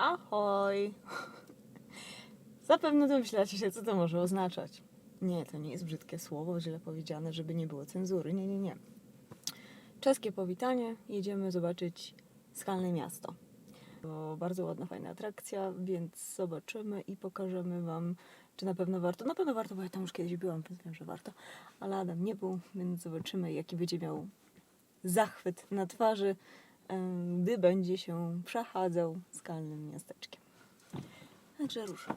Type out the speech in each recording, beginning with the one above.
Ahoj! Zapewne domyślacie się, co to może oznaczać. Nie, to nie jest brzydkie słowo, źle powiedziane, żeby nie było cenzury. Nie, nie, nie. Czeskie powitanie. Jedziemy zobaczyć skalne miasto. To bardzo ładna, fajna atrakcja, więc zobaczymy i pokażemy Wam, czy na pewno warto. Na pewno warto, bo ja tam już kiedyś byłam, więc wiem, że warto. Ale Adam nie był, więc zobaczymy, jaki będzie miał zachwyt na twarzy, gdy będzie się przechadzał skalnym miasteczkiem. Także ruszam.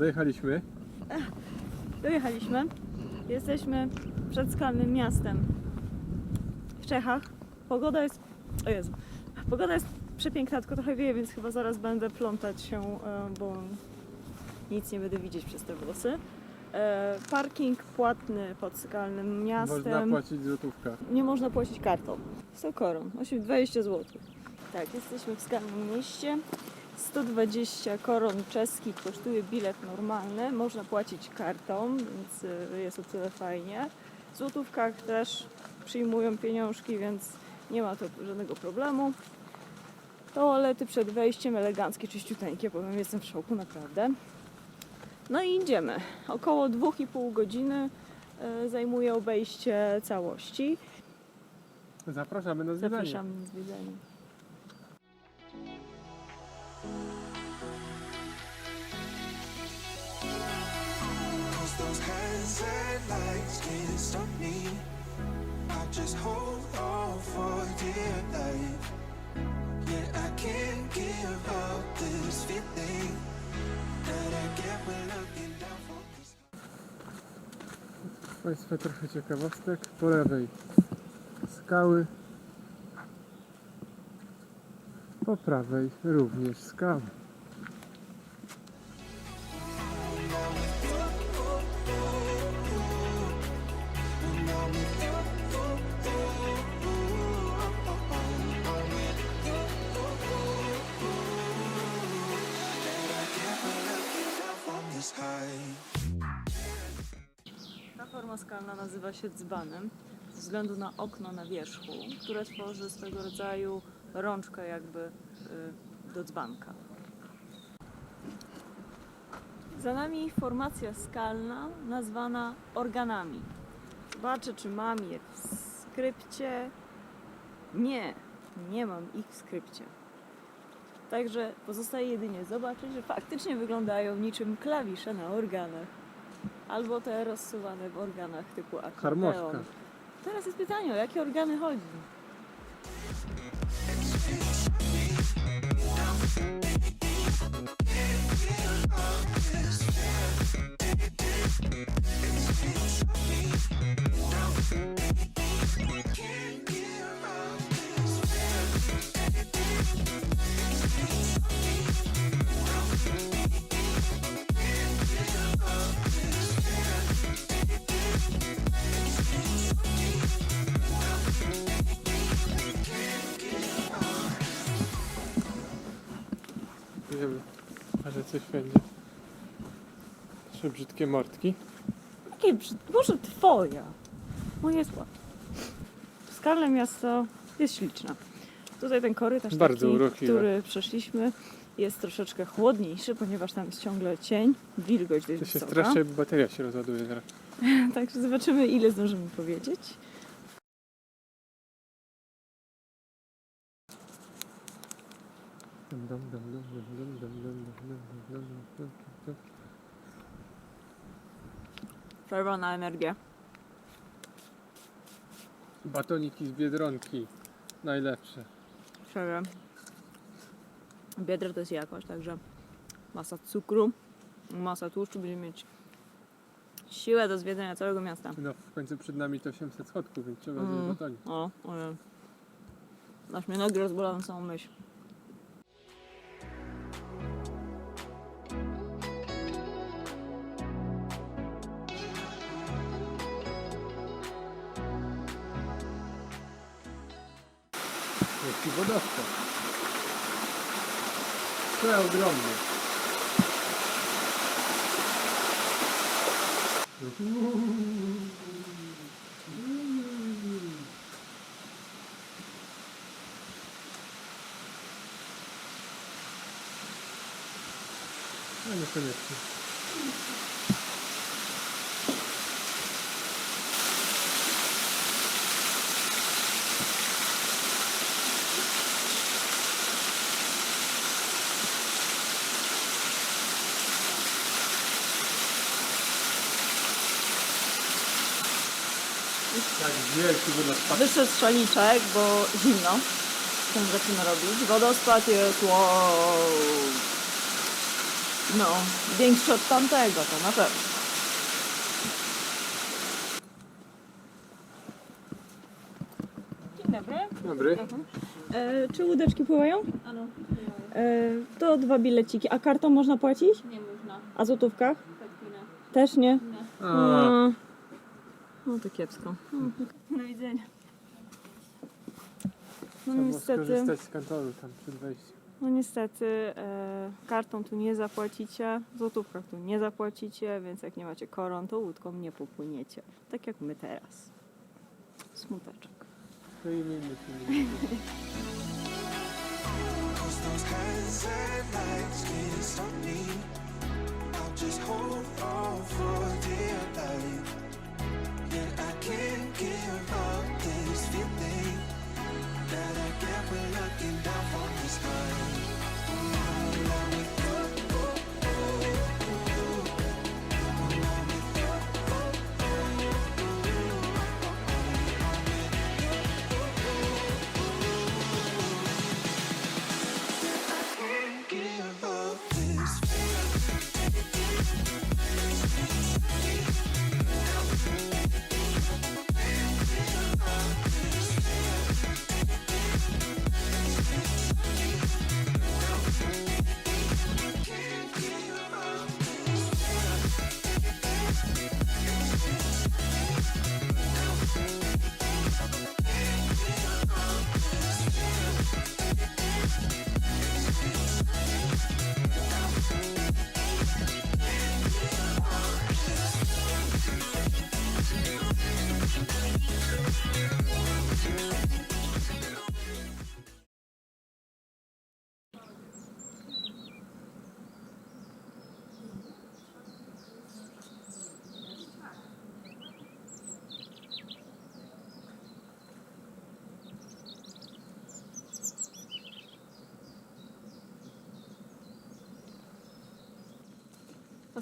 Dojechaliśmy. Dojechaliśmy. Jesteśmy przed skalnym miastem w Czechach. Pogoda jest. O Jezu. Pogoda jest przepiękna, tylko trochę wieje, więc chyba zaraz będę plątać się, e, bo nic nie będę widzieć przez te włosy. E, Parking płatny pod skalnym Można miastem. płacić złotówka. Nie można płacić kartą. 100 koron, 8, 20 zł. Tak, jesteśmy w skalnym mieście. 120 koron czeskich kosztuje bilet normalny. Można płacić kartą, więc y, jest o tyle fajnie. W złotówkach też przyjmują pieniążki, więc nie ma to żadnego problemu. Toalety przed wejściem eleganckie, czyściuteńkie, powiem, jestem w szoku, naprawdę. No i idziemy. Około 2,5 godziny y, zajmuje obejście całości. Zapraszamy na zwiedzanie. Zapraszam na zwiedzanie. Those hands and lights can't stop me. I just hold on for dear life. Yeah, I can't give up this feeling that I get when looking. Państwa trochę ciekawostek. Po lewej skały. Po prawej również skały. Się dzbanem ze względu na okno na wierzchu, które tworzy swego rodzaju rączkę jakby y, do dzbanka. Za nami formacja skalna nazwana organami. Zobaczę, czy mam je w skrypcie. Nie, nie mam ich w skrypcie. Także pozostaje jedynie zobaczyć, że faktycznie wyglądają niczym klawisze na organach. Albo te rozsuwane w organach typu akordeon. Harmoszka. Teraz jest pytanie, o jakie organy chodzi? Wiemy, coś będzie. Trzy brzydkie mordki. Jakie brzyd... Boże, twoja! Moje słowa. Skalne miasto jest śliczne. Tutaj ten korytarz Bardzo taki, urokliwe. który przeszliśmy, jest troszeczkę chłodniejszy, ponieważ tam jest ciągle cień, wilgoć dość To się wysoka. bo bateria się rozładuje zaraz. Także zobaczymy, ile zdążymy powiedzieć. Czerwona energia. Batoniki z Biedronki. Najlepsze. Szczerze. Biedra to jest jakość, także masa cukru, masa tłuszczu, będziemy mieć siłę do zwiedzania całego miasta. No w końcu przed nami to 800 schodków, więc trzeba Mm. zjeść batonik. O, ojej. Aż mnie nogi rozbolą samą myśl. Jaki wodospad. Przeogromny. No niekoniecznie. Tak wielki wodospad. Wyszedł strzeliczek, bo zimno. Ten zaczyna robić. Wodospad jest wow. No, większy od tamtego, to na pewno. Dzień dobry. Dobry. E, czy łódeczki pływają? Ano, E, to dwa bileciki. A kartą można płacić? nie można. A złotówkach? Tak nie. Też nie? nie. A. No to kiepsko. Do widzenia. No trzeba niestety, skorzystać z kantoru tam przed wejściem. no niestety e, kartą tu nie zapłacicie, w złotówkach tu nie zapłacicie, więc jak nie macie koron, to łódką nie popłyniecie. Tak jak my teraz. Smuteczek. To i my musimy. Cause those hands and lights can't stop me. I'll just hold on for dear life.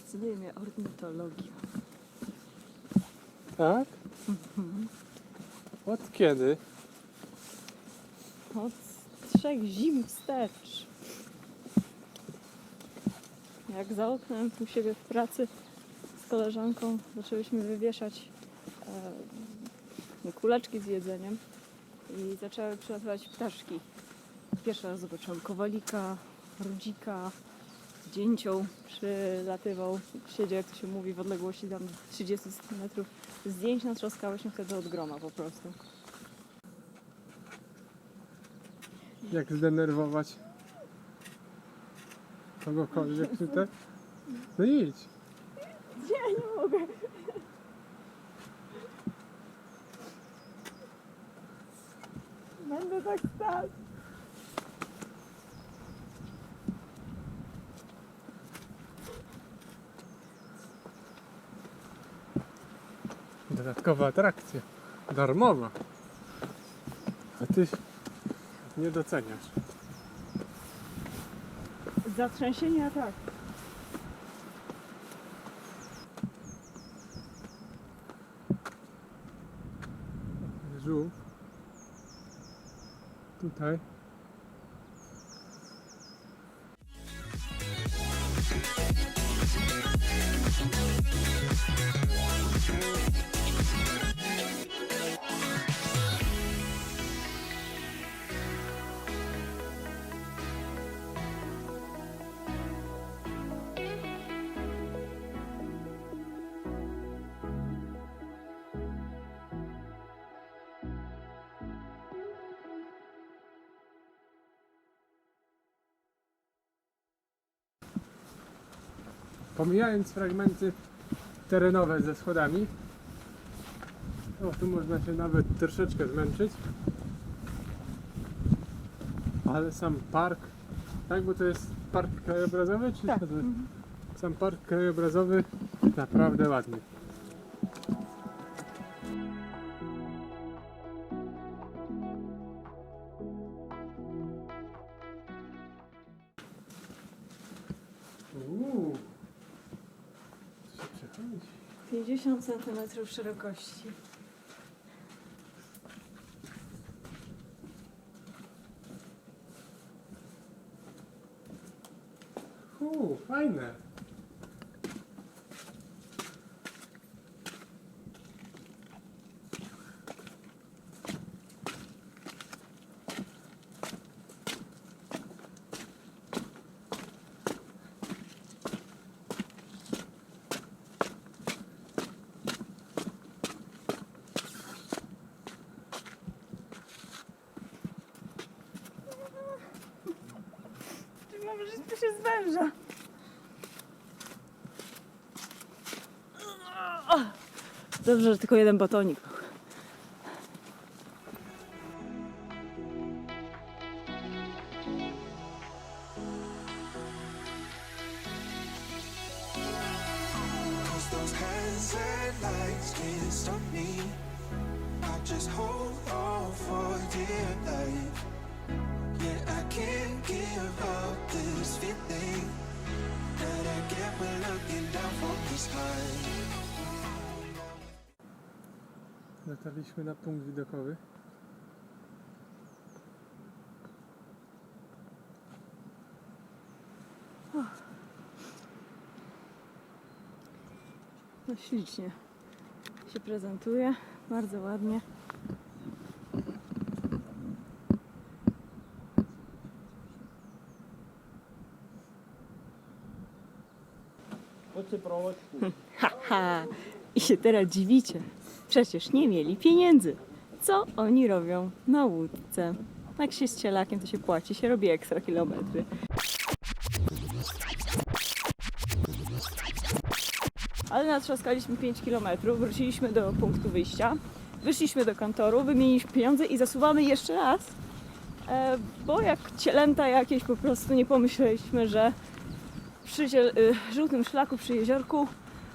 Fascynuje mnie ornitologia. Tak? Od kiedy? Od trzech zim wstecz. Jak za oknem u siebie w pracy z koleżanką zaczęłyśmy wywieszać e, kuleczki z jedzeniem i zaczęły przylatywać ptaszki. Pierwszy raz zobaczyłam kowalika, rudzika, dzięcioł przylatywał, siedział jak to się mówi w odległości tam 30 cm. Zdjęć natrzaskałyśmy wtedy od groma po prostu. Jak zdenerwować kogokolwiek tutaj? No idź. Ja nie mogę. Będę tak stać. Dodatkowa atrakcja. Darmowa. A ty nie doceniasz. Zatrzęsienia tak. Żółw. Tutaj. Pomijając fragmenty terenowe ze schodami, o, tu można się nawet troszeczkę zmęczyć. Ale sam park, tak, bo to jest park krajobrazowy, czy Tak. jest? Sam park krajobrazowy naprawdę ładny. 50 cm szerokości. Uuu, fajne. To się zwęża? Dobrze, że tylko jeden batonik. can't stop me. I just hold on for dear life. Can't give up this feeling that I get when looking down from this high. Dotarliśmy na punkt widokowy. No ślicznie się prezentuje, bardzo ładnie. Haha, i się teraz dziwicie. Przecież nie mieli pieniędzy. Co oni robią na łódce? Jak się z cielakiem, to się płaci, się robi ekstra kilometry. Ale natrzaskaliśmy 5 km, wróciliśmy do punktu wyjścia, wyszliśmy do kantoru, wymieniliśmy pieniądze i zasuwamy jeszcze raz, e, bo jak cielęta jakieś po prostu nie pomyśleliśmy, że przy ziel- y, żółtym szlaku przy jeziorku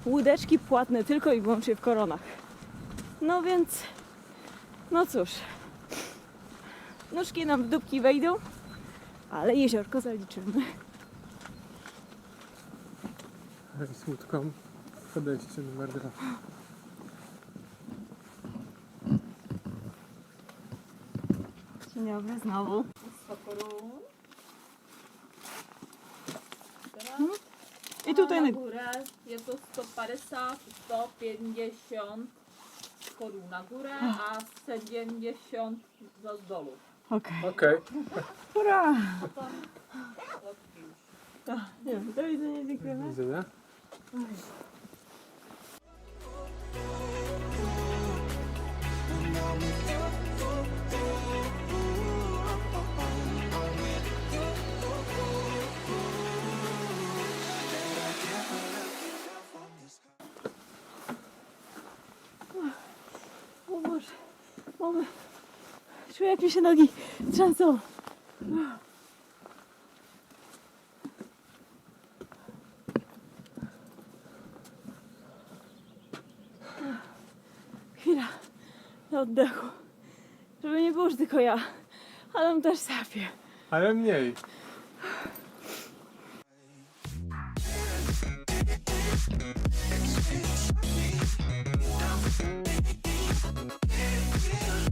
łódeczki płatne tylko i wyłącznie w koronach. No więc, no cóż, nóżki nam w dupki wejdą, ale jeziorko zaliczymy. I z łódką podejście numer dwa. Dzień dobry znowu. I tutaj na górę jest to 150, 150 koru na górę, a 70 za z dolu. Okej. Okej. Hurra! Nie, do widzenia, dziękujemy. Widzenia. When I'm with you, mamy. Czuję jak mi się nogi trzęsą. Chwila na oddechu. Żeby nie było, tylko ja. Adam też sapie. Ale mniej.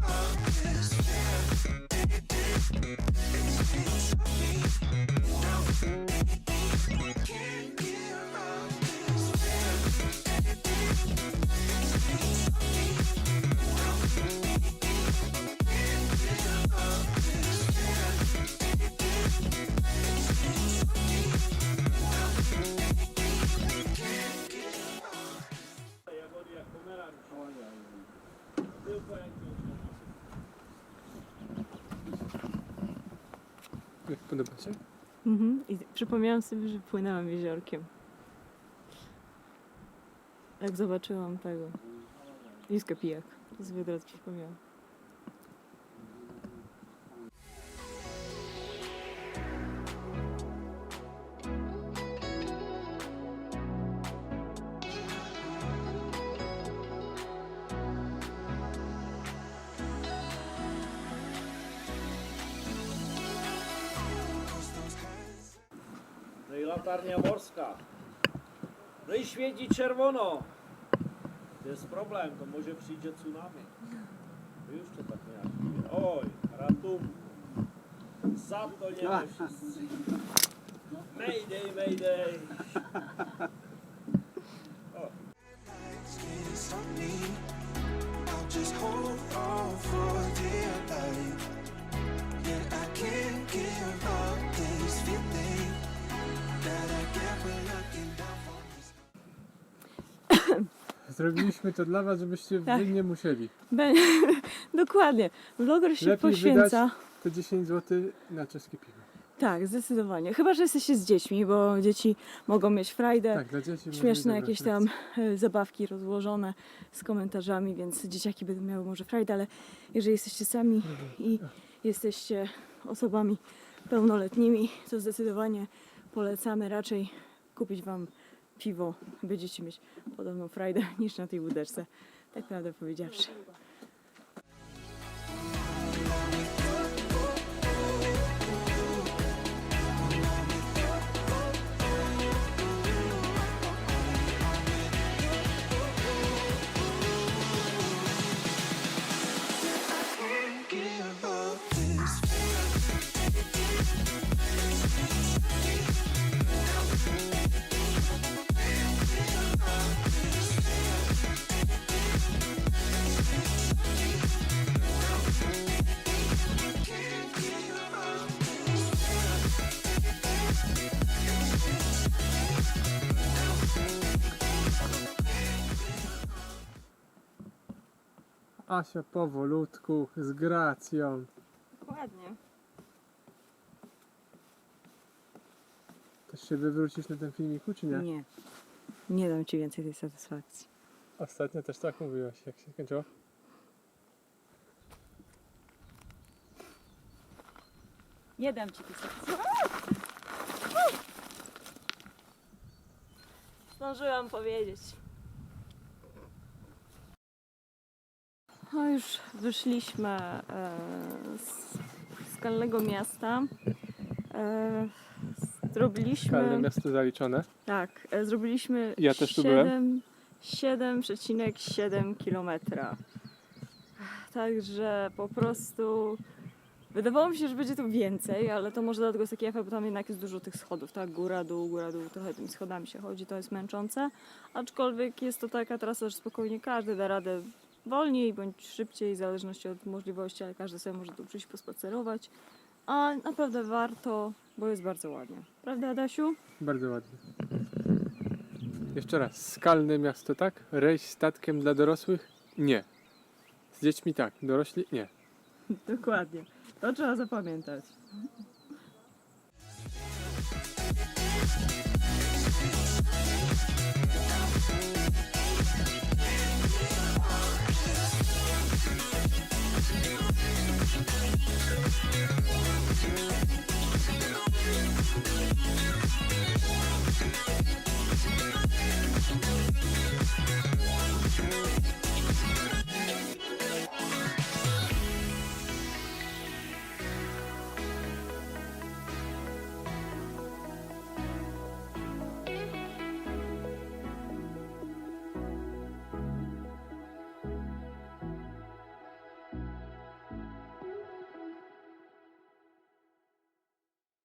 Jak podoba się? Mhm. I przypomniałam sobie, że płynęłam jeziorkiem. Jak zobaczyłam tego. Niskę pijak. Z wiodra przypomniałam. Latarnia morska. No i świeci czerwono. Jest problem, to może przyjdzie tsunami. To już to tak nie Oj, ratunku. Za to nie ma wszyscy. Mayday, mayday. Zrobiliśmy to dla was, żebyście Tak. wy nie musieli. Be- Dokładnie. Vloger się Lepiej poświęca. Te 10 zł na czeskie piwo. Tak, zdecydowanie. Chyba, że jesteście z dziećmi, bo dzieci mogą mieć frajdę. Tak, dla dzieci Śmieszne jakieś tam e, zabawki rozłożone z komentarzami, więc dzieciaki będą miały może frajdę, ale jeżeli jesteście sami i jesteście osobami pełnoletnimi, to zdecydowanie polecamy raczej kupić Wam piwo. Będziecie mieć podobną frajdę niż na tej łódeczce. Tak prawdę powiedziawszy. Asia powolutku, z gracją. Dokładnie. Też się wywrócisz na tym filmiku, czy nie? Nie. Nie dam Ci więcej tej satysfakcji. Ostatnio też tak mówiłaś, jak się kończyło. Nie dam ci tych Zdążyłam powiedzieć. No już wyszliśmy e, z skalnego miasta. E, zrobiliśmy. Skalne miasto zaliczone. Tak, e, zrobiliśmy Ja też tu byłem. 7,7 kilometra. Także po prostu wydawało mi się, że będzie tu więcej, ale to może dlatego jest taki efekt, bo tam jednak jest dużo tych schodów, tak? Góra, dół, góra, dół, trochę tymi schodami się chodzi, to jest męczące. Aczkolwiek jest to taka trasa, że spokojnie każdy da radę wolniej bądź szybciej, w zależności od możliwości, ale każdy sobie może tu przyjść pospacerować. A naprawdę warto, bo jest bardzo ładnie. Prawda, Adasiu? Bardzo ładnie. Jeszcze raz, skalne miasto tak? Rejs statkiem dla dorosłych? Nie. Z dziećmi tak, dorośli nie. Dokładnie. To trzeba zapamiętać.